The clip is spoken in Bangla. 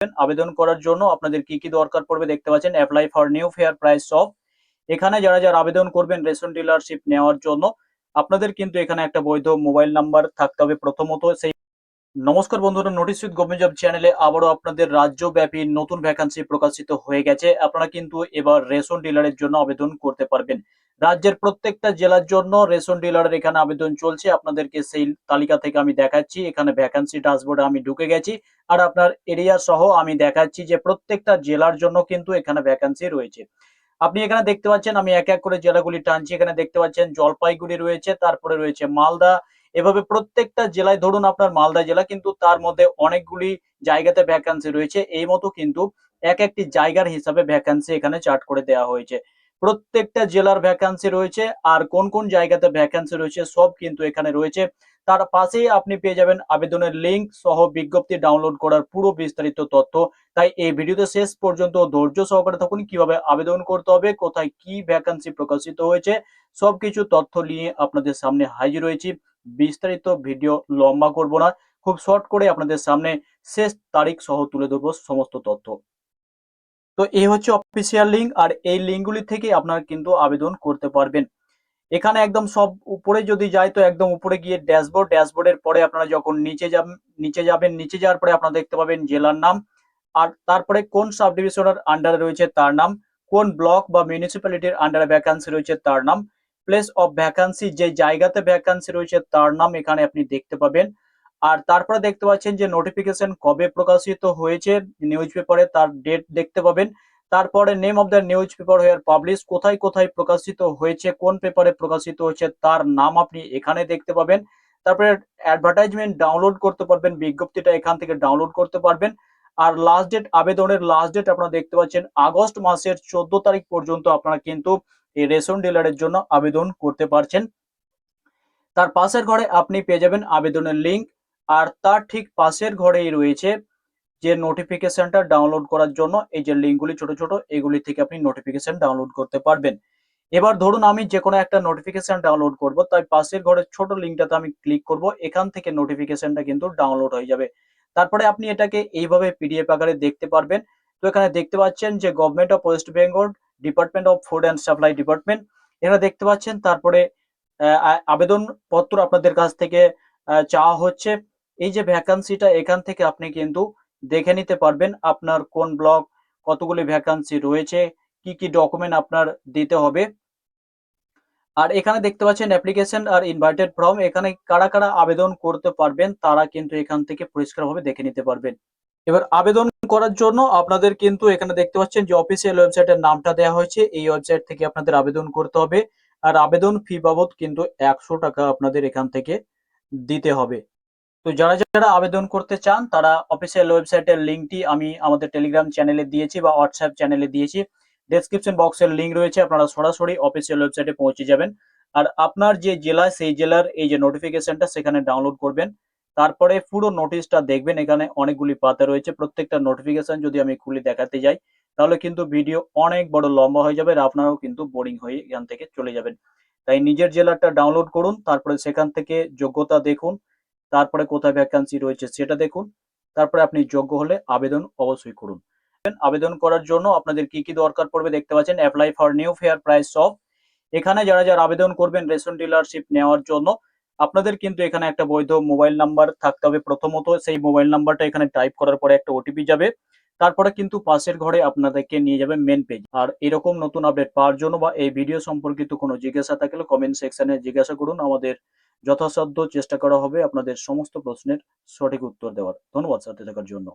আবেদন করার জন্য আপনাদের কি কি দরকার পড়বে দেখতে পাচ্ছেন apply for new fair price of এখানে যারা যারা আবেদন করবেন রেশন ডিলারশিপ নেওয়ার জন্য, আপনাদের কিন্তু এখানে একটা বৈধ মোবাইল নাম্বার থাকতে হবে প্রথমত। সেই নমস্কার বন্ধুরা নোটিস উইথ গভর্নমেন্ট জব চ্যানেলে আবারও আপনাদের রাজ্যব্যাপী নতুন ভ্যাকান্সি প্রকাশিত হয়ে গেছে। আপনারা কিন্তু এবার রেশন ডিলারের জন্য আবেদন করতে পারবেন। রাজ্যের প্রত্যেকটা জেলার জন্য রেশন ডিলারের এখানে আবেদন চলছে। আপনাদেরকে সেই তালিকা থেকে আমি দেখাচ্ছি। এখানে ভ্যাকান্সি ড্যাশবোর্ডে আমি ঢুকে গেছি। আর আপনার এরিয়া সহ আমি দেখাচ্ছি যে প্রত্যেকটা জেলার জন্য কিন্তু এখানে ভ্যাকান্সি রয়েছে। আপনি এখানে দেখতে পাচ্ছেন, আমি এক এক করে জেলাগুলি টানছি। এখানে দেখতে পাচ্ছেন, জলপাইগুড়ি রয়েছে, তারপরে রয়েছে মালদা। এভাবে প্রত্যেকটা জেলায় ধরুন আপনার মালদা জেলা, কিন্তু তার মধ্যে অনেকগুলি জায়গাতে ভ্যাকান্সি রয়েছে। এই মতো কিন্তু এক একটি জায়গার হিসাবে ভ্যাকান্সি এখানে চার্ট করে দেওয়া হয়েছে। প্রত্যেকটা জেলার ভ্যাকান্সি রয়েছে আর কোন কোন জায়গাতে ভ্যাকান্সি রয়েছে সব কিন্তু এখানে রয়েছে। তার পাশেই আপনি পেয়ে যাবেন আবেদনের লিঙ্ক সহ বিজ্ঞপ্তি ডাউনলোড করার পুরো বিস্তারিত তথ্য। তাই এই ভিডিওতে শেষ পর্যন্ত ধৈর্য সহকারে থাকুন, কীভাবে আবেদন করতে হবে, কোথায় কি ভ্যাকান্সি প্রকাশিত হয়েছে, সবকিছু তথ্য নিয়ে আপনাদের সামনে হাজির হয়েছি। বিস্তারিত ভিডিও লম্বা করব না, খুব শর্ট করে আপনাদের সামনে শেষ তারিখ সহ তুলে ধরবো সমস্ত তথ্য। তো এই হচ্ছে অফিসিয়াল লিঙ্ক আর এই লিঙ্কগুলি থেকে আপনারা কিন্তু আবেদন করতে পারবেন। এখানে একদম সব উপরে যদি যায় তো একদম উপরে গিয়ে ড্যাশবোর্ড ড্যাশবোর্ডের পরে আপনারা যখন নিচে যাবেন নিচে যাবেন, নিচে যাওয়ার পরে আপনারা দেখতে পাবেন জেলার নাম আর তারপরে কোন সাব ডিভিশনের আন্ডারে রয়েছে তার নাম, কোন ব্লক বা মিউনিসিপ্যালিটির আন্ডারে ভ্যাকান্সি রয়েছে তার নাম প্লেস অফ ভ্যাকান্সি যে জায়গাতে ভ্যাকান্সি রয়েছে তার নাম এখানে আপনি দেখতে পাবেন। আর তারপরে দেখতে পাচ্ছেন যে নোটিফিকেশন কবে প্রকাশিত হয়েছে নিউজ পেপারে তার ডেট দেখতে পাবেন। তারপরে name of the newspaper here publish কোথায় কোথায় প্রকাশিত হয়েছে, কোন পেপারে প্রকাশিত হয়েছে, তার নাম আপনি এখানে দেখতে পাবেন। তারপরে অ্যাডভার্টাইজমেন্ট ডাউনলোড করতে পারবেন, বিজ্ঞপ্তিটা এখান থেকে ডাউনলোড করতে পারবেন। আর লাস্ট ডেট আবেদনের লাস্ট ডেট আপনারা দেখতে পাচ্ছেন, আগস্ট মাসের চোদ্দ তারিখ পর্যন্ত আপনারা কিন্তু এই রেশন ডিলারের জন্য আবেদন করতে পারছেন। তার পাশের ঘরে আপনি পেয়ে যাবেন আবেদনের লিংক আর তার ঠিক পাশের ঘরেই রয়েছে যে নোটিফিকেশনটা ডাউনলোড করার জন্য, এই যে লিঙ্কগুলি ছোট ছোট, এগুলি থেকে আপনি নোটিফিকেশন ডাউনলোড করতে পারবেন। এবার ধরুন আমি যে কোনো একটা নোটিফিকেশন ডাউনলোড করব, তাই পাশের ঘরের ছোট লিঙ্কটাতে আমি ক্লিক করব, এখান থেকে নোটিফিকেশনটা কিন্তু ডাউনলোড হয়ে যাবে। তারপরে আপনি এটাকে এইভাবে পিডিএফ আকারে দেখতে পারবেন। তো এখানে দেখতে পাচ্ছেন যে government of West Bengal department of food and supply department এখানে দেখতে পাচ্ছেন। তারপরে আবেদন পত্র আপনাদের কাছ থেকে চাওয়া হচ্ছে। এই যে ভ্যাকান্সিটা এখান থেকে আপনি কিন্তু দেখে নিতে পারবেন আপনার কোন ব্লক কতগুলি ভ্যাকান্সি রয়েছে, কি কি ডকুমেন্ট আপনার দিতে হবে। আর এখানে দেখতে পাচ্ছেন অ্যাপ্লিকেশন আর ইনভাইটেড ফর্ম এখানে কারা কারা আবেদন করতে পারবেন তারা কিন্তু এখান থেকে পরিষ্কারভাবে দেখে নিতে পারবেন। এবার আবেদন করার জন্য আপনাদের কিন্তু এখানে দেখতে পাচ্ছেন যে অফিসিয়াল ওয়েবসাইটের নামটা দেওয়া হয়েছে, এই ওয়েবসাইট থেকে আপনাদের আবেদন করতে হবে। আর আবেদন ফি বাবদ কিন্তু একশো টাকা আপনাদের এখান থেকে দিতে হবে। তো যারা যারা আবেদন করতে চান, তারা অফিসিয়াল ওয়েবসাইটের লিঙ্কটি আমি আমাদের টেলিগ্রাম চ্যানেলে দিয়েছি বা হোয়াটসঅ্যাপ চ্যানেলে দিয়েছি। ডেসক্রিপশন বক্সের লিঙ্ক রয়েছে, আপনারা সরাসরি অফিসিয়াল ওয়েবসাইটে পৌঁছে যাবেন। আর আপনার যে জেলা, সেই জেলার এই যে নোটিফিকেশনটা সেখানে ডাউনলোড করবেন। তারপরে পুরো নোটিশটা দেখবেন, এখানে অনেকগুলি পাতা রয়েছে। প্রত্যেকটা নোটিফিকেশন যদি আমি খুলে দেখাতে যাই, তাহলে কিন্তু ভিডিও অনেক বড় লম্বা হয়ে যাবে আর আপনারাও কিন্তু বোরিং হয়ে এখান থেকে চলে যাবেন। তাই নিজের জেলাটা ডাউনলোড করুন, তারপরে সেখান থেকে যোগ্যতা দেখুন। তারপরে কোথায় ভ্যাকান্সি রয়েছে সেটা দেখুন। তারপরে আপনি যোগ্য হলে আবেদন অবশ্যই করুন। আবেদন করার জন্য আপনাদের কি কি দরকার পড়বে দেখতে পাচ্ছেন apply for new fair price of এখানে যারা যারা আবেদন করবেন রেশন ডিলারশিপ নেওয়ার জন্য, আপনাদের কিন্তু এখানে একটা বৈধ মোবাইল নাম্বার থাকতে হবে প্রথমত। সেই মোবাইল নাম্বারটা এখানে টাইপ করার পরে একটা ওটিপি যাবে। তারপরে কিন্তু পাশের ঘরে আপনাদেরকে নিয়ে যাবে মেন পেজ আর এরকম নতুন আপডেট পাওয়ার জন্য বা এই ভিডিও সম্পর্কিত কোনো জিজ্ঞাসা থাকলে কমেন্ট সেকশনে জিজ্ঞাসা করুন আমাদের যথাসাধ্য চেষ্টা করা হবে আপনাদের সমস্ত প্রশ্নের সঠিক উত্তর দেওয়ার। ধন্যবাদ সাথে থাকার জন্য।